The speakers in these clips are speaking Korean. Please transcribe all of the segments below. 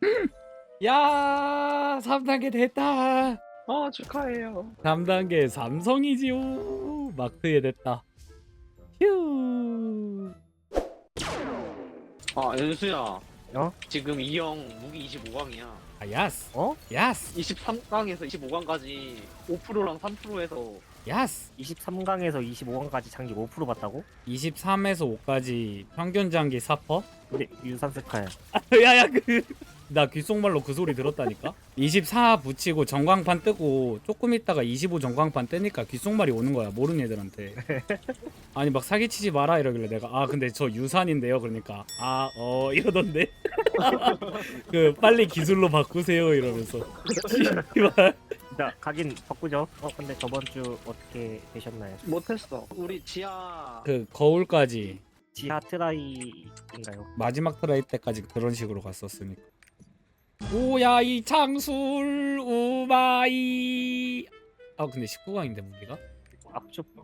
야 3단계 됐다 아 축하해요. 3단계 삼성이지요 마크에 됐다 휴 아 연수야. 어? 지금 이형 무기 25강이야. 아, 야스 어? 야스 23강에서 25강까지 5%랑 3%에서 야스 23강에서 25강까지 장기 5% 받다고? 23에서 5까지 평균 장기 4퍼? 근데 유산스카야. 야야 그 나 귓속말로 그 소리 들었다니까 24 붙이고 전광판 뜨고 조금 있다가 25 전광판 뜨니까 귓속말이 오는 거야 모르는 애들한테 아니 막 사기치지 마라 이러길래 내가 아 근데 저 유산인데요 그러니까 아 어 이러던데 그 빨리 기술로 바꾸세요 이러면서 씨발. 자, 가긴 바꾸죠. 어, 근데 저번 주 어떻게 되셨나요? 못했어. 우리 지하 그 거울까지 지하 트라이인가요? 마지막 트라이 때까지 그런 식으로 갔었으니까 오야 이 창술 우마이 아 근데 19강인데 무기가? 압축비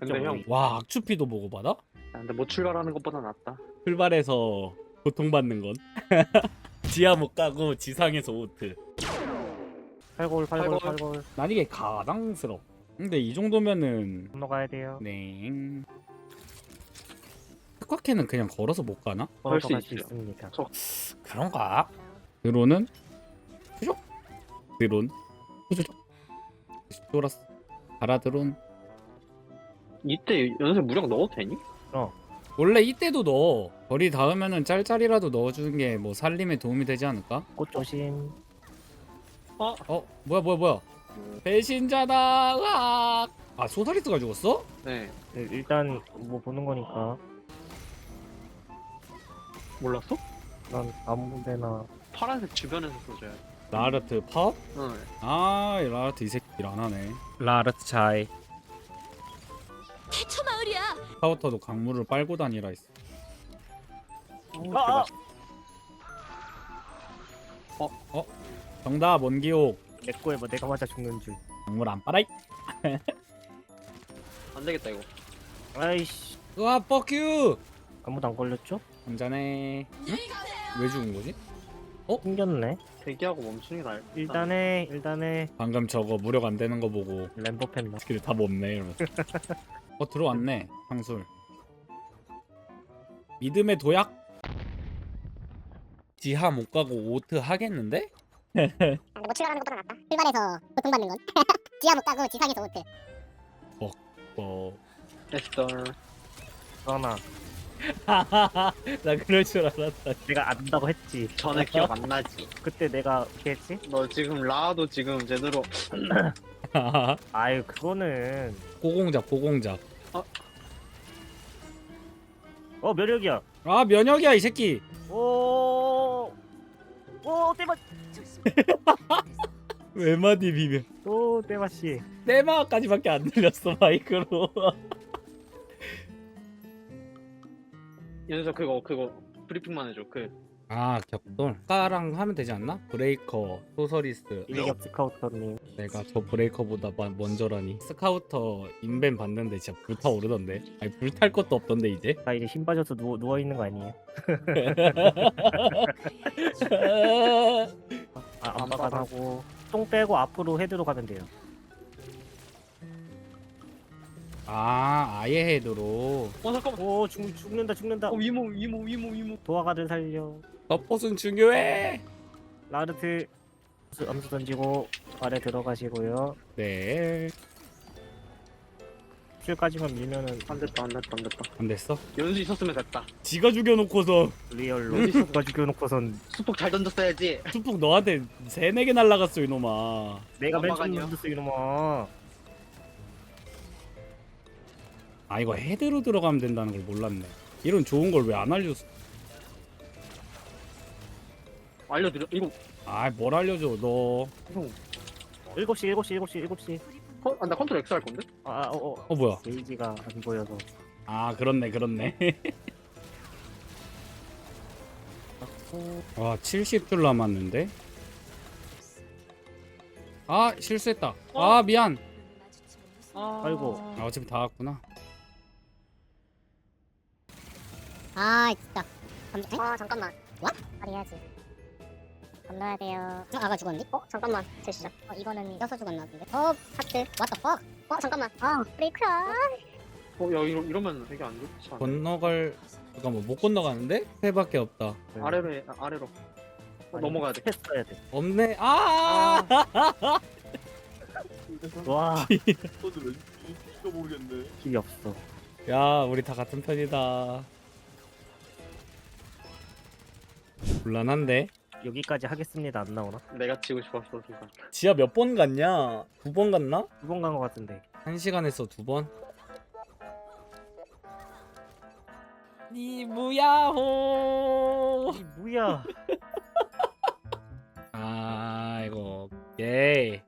근데 형- 0.5. 와 악추피도 보고받아? 야, 근데 못 출발하는 것보다 낫다. 출발해서 고통받는 건 지하 못 가고 지상에서 오트 팔골 팔골 팔골. 팔골 난 이게 가당스러워 근데 이 정도면은 건너 가야 돼요. 네 특화캐는 그냥 걸어서 못 가나? 걸어서 수 갈수 있죠. 있습니다. 그런가? 드론은 푸족 드론 푸족 쫄았어 가라 드론 이때 연수 무력 넣어도 되니? 원래 이때도 넣어 거리 닿으면은 짤짤이라도 넣어주는 게 뭐 살림에 도움이 되지 않을까? 꽃 조심. 어? 어 뭐야 뭐야 뭐야 배신자다 으악 아 소다리스가 죽었어? 네. 네, 일단 뭐 보는 거니까 몰랐어? 난 아무데나 파란색 주변에서 돼. 라르트 팝? 응. 아 라르트 이 새끼 일 안 하네 라르트 차이 태초 마을이야. 카우터도 강물을 빨고 다니라 했어 아! 정답 원기옥 내 거에 뭐 내가 맞아 죽는 줄. 강물 안 빨아이 안 되겠다 이거. 아이씨 으아 뻑큐 아무도 안 걸렸죠? 응? 왜 죽은 거지? 생겼네. 대기하고 멈추는 게 나을. 일단에 일단에 방금 저거 무력 안 되는 거 보고 램보 팬나. 스킬 답 없네 이러면서 어 들어왔네 상술 믿음의 도약? 지하 못 가고 오트 하겠는데? 근데 못 출발하는 것보다 낫다. 출발해서 고통받는 건. 지하 못 가고 지상에서 오트. 어... 에스터. 그러나 나 그럴 줄 알았다 내가 안다고 했지. 전에 기억 안 나지. 그때 내가 어떻게 했지? 너 지금 라도 지금 제대로 아유 그거는 고공작 고공작 어 면역이야. 아 면역이야 이 새끼 오. 오 때마. 외마디 비벼 오 때마 씨. 내마까지밖에 안 들렸어 마이크로 연수 그거 그거 브리핑만 해줘. 그 아 격돌 까랑 하면 되지 않나? 브레이커 소서리스 일격 스카우터님. 내가 저 브레이커보다 마- 먼저라니 스카우터 인벤 봤는데 진짜 불타오르던데 아니 불탈 것도 없던데 이제 나 이제 힘 빠져서 누워 누워 있는 거 아니에요? 아, 안 안바가 받아. 하고 똥 빼고 앞으로 헤드로 가면 돼요. 아 아예 헤드로 어 잠깐만. 오 죽, 죽는다 죽는다. 어 위모 위모 위모 위모. 도화가를 살려. 서폿은 중요해 라르트 암수 던지고 아래 들어가시고요. 네 킬까지만 밀면은 안 됐다 안 됐다 안 됐다. 안 됐어? 연수 있었으면 됐다. 지가 죽여놓고서 리얼로 누가 죽여놓고선 수폭 잘 던졌어야지. 수폭 너한테 세네 개 날라갔어 이놈아 내가 맨 처음 넘어가냐? 던졌어 이놈아. 아 이거 헤드로 들어가면 된다는 걸 몰랐네 이런 좋은 걸 왜 안 알려줬어 알려드려. 이거 아이 뭘 알려줘 너 형. 7시 7시 7시 7시. 컨, 아, 나 컨트롤 X 할 건데? 아, 어, 어. 어 뭐야 게이지가 안 보여서. 아 그렇네 그렇네 와 70줄 남았는데 아 실수했다 아 미안 아... 아이고. 아, 어차피 다 왔구나 아 진짜. 잠... 아 잠깐만. 와? 말해야지. 건너야 돼요. 어, 아가 죽었는데? 어, 잠깐만. 제 시작. 어, 이거는 껴서 죽었나 본데. 어, 하트. What the fuck? 어, 잠깐만. 아, 브레이크야. 어, 야 이러, 이러면 되게 안 좋지 않아? 건너갈 잠깐만 못 건너가는데? 회밖에 없다. 아래로 해, 아, 아래로. 어, 넘어가야 돼. 했어야 돼. 없네. 아! 와, 저도 왠지 이거 모르겠네. 길이 없어. 야, 우리 다 같은 편이다. 곤란한데? 여기까지 하겠습니다. 안 나오나? 내가 치고 싶었어 순간. 지하 몇 번 갔냐? 두 번 갔나? 두 번 간 것 같은데. 한 시간에서 두 번? 니무야호 이 뭐야? 아이고 예이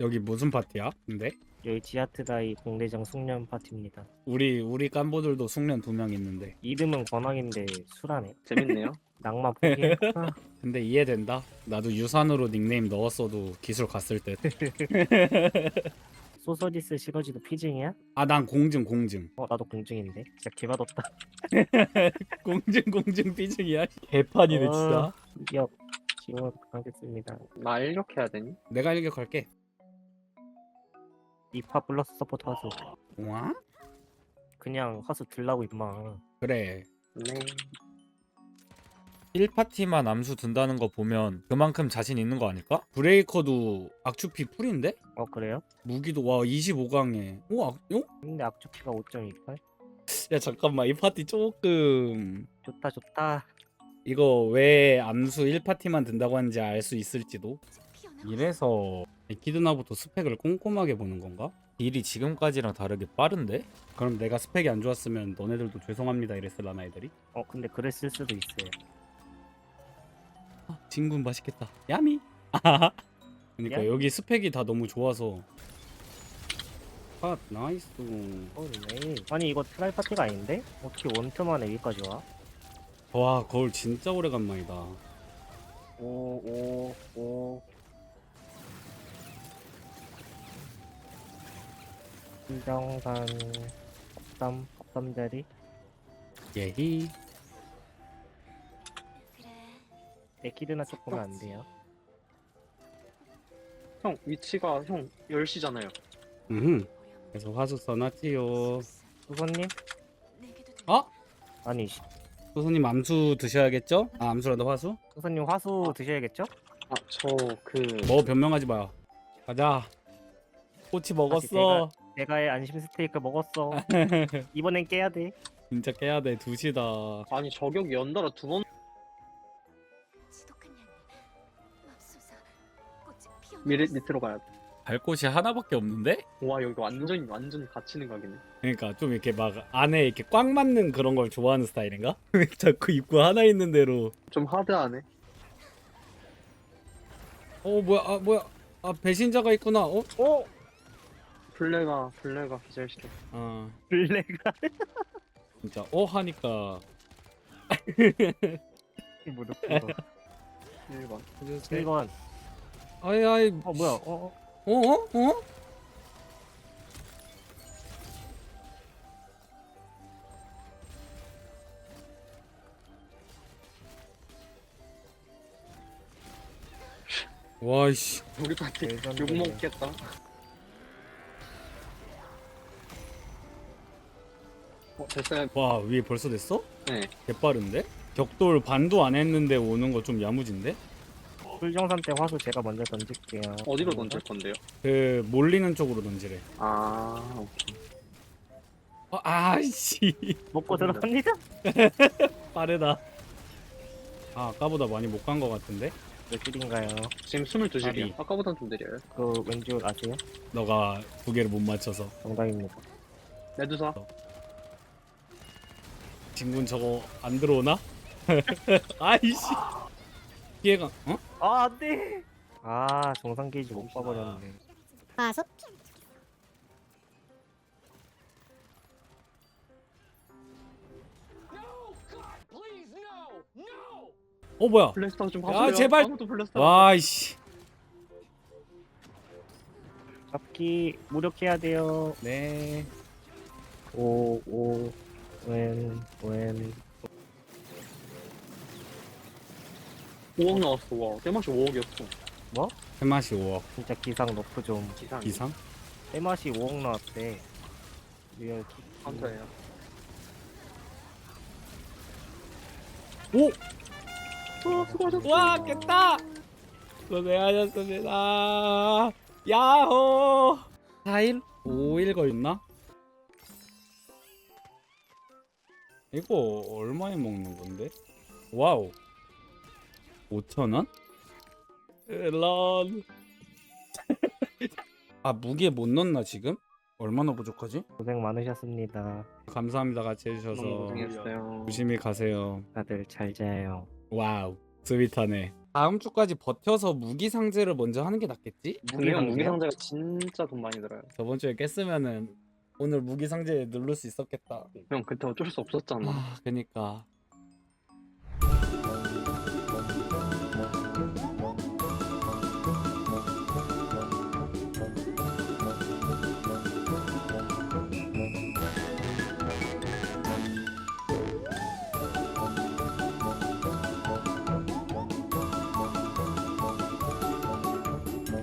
여기 무슨 파티야? 근데 여기 지하트다이 공대장 숙련 파티입니다. 우리 우리 깐보들도 숙련 두 명 있는데 이름은 권왕인데 술하네. 재밌네요. 낭만 포기. 아, 근데 이해된다 나도 유산으로 닉네임 넣었어도 기술 갔을 소서디스 시너지도 피징이야? 듯아 난 공증 공증 어 나도 공증인데. 진짜 개맛없다. 공증 공증 삐증이야 개판이네 진짜 어. 기업 지원 하겠습니다. 나 일격해야 되니? 내가 일격할게 이파 플러스 서포트 화수. 와? 그냥 화수 들라고 임마. 그래 네. 1파티만 암수 든다는 거 보면 그만큼 자신 있는 거 아닐까? 브레이커도 악추피 풀인데? 어 그래요? 무기도 와 25강에 오 악, 어? 근데 악주피가 5.28? 야 잠깐만 이 파티 조금 좋다 좋다. 이거 왜 암수 1파티만 든다고 하는지 알 수 있을지도 이래서 에키드나부터 스펙을 꼼꼼하게 보는 건가? 딜이 지금까지랑 다르게 빠른데? 그럼 내가 스펙이 안 좋았으면 너네들도 죄송합니다 이랬을라나 애들이? 어 근데 그랬을 수도 있어요. 아, 진군 맛있겠다 야미 아하하. 그러니까 야? 여기 스펙이 다 너무 좋아서 아 나이스 어, 네. 아니 이거 트라이 파티가 아닌데? 어떻게 원투만에 여기까지 와? 와 거울 진짜 오래간만이다 오, 오, 오. 신정산 덕담 덕담자리 예히 에키드나 쪽 보면 안 돼요. 형 위치가 형 10시잖아요. 음 그래서 화수 써놨지요 수선님? 어? 아니 씨, 소수님 암수 드셔야겠죠? 아 암수란다 화수? 수선님 화수 드셔야겠죠? 아, 저 그 뭐 변명하지 마요 가자 꼬치 먹었어 내가의 안심 스테이크 먹었어. 이번엔 깨야 돼. 진짜 깨야 돼 2시다 아니 저격 연달아 두번 밑, 밑으로 가야 돼. 갈 곳이 하나밖에 없는데? 와 여기 완전 완전 갇히는 각이네. 그러니까 좀 이렇게 막 안에 이렇게 꽉 맞는 그런 걸 좋아하는 스타일인가? 왜 자꾸 입구 하나 있는 대로 좀 하드하네. 어 뭐야 아 뭐야 아 배신자가 있구나 어? 어? 블레가 블레가 기절시켜. 아 블레가 진짜 어 하니까 무릎 꿇어. 1번. 해주세요. 1번. 아이 아이 어 뭐야? 어? 어? 어? 어? 어? 와이씨 우리 파티. 욕 먹겠다. 어 됐어요. 와 위에 벌써 됐어? 네. 개빠른데? 격돌 반도 안 했는데 오는 거 좀 야무진데? 풀정산 때 화수 제가 먼저 던질게요. 어디로 던질 건데요? 그 몰리는 쪽으로 던지래 아 오케이. 어, 아이씨 먹고 들어갑니다. 빠르다 아 아까보다 많이 못 간 거 같은데? 몇 줄인가요? 지금 22줄이요. 아니. 아까보단 좀 느려요. 그 왠줄 아세요? 너가 두 개를 못 맞춰서 정답입니다. 메두사. 진군 저거 안 들어오나? 아이씨 피해가 어? 아 안돼. 아 정상 게이지 못 봐버렸네. 화수. 어 뭐야 블래스터 좀 야, 하세요. 제발. 아무도 블래스터. 와이씨 잡기 무력해야 돼요. 네 오오 when, when. 5억 나왔어 와 대맛이 5억이었어 뭐? 해맛이 5억 진짜 기상 너프 좀. 기상 이상? 해맛이 5억 나왔대. 리얼 킥. 한타예요 오! 아 수고하셨어 와 깼다 고생하셨습니다 야호 4일? 5일 걸렸나? 이거 얼마에 먹는 건데? 와우 5천원? 런. 아 무게 못 넣나 지금? 얼마나 부족하지? 고생 많으셨습니다 감사합니다 같이 너무 해주셔서 고생했어요 조심히 가세요 다들 잘 자요 와우 스윗하네 다음 주까지 버텨서 무기 상제를 먼저 하는 게 낫겠지? 무기? 상자가 진짜 돈 많이 들어요 저번 주에 깼으면은 오늘 무기 상제 누를 수 있었겠다. 형 그때 어쩔 수 없었잖아. 아 그니까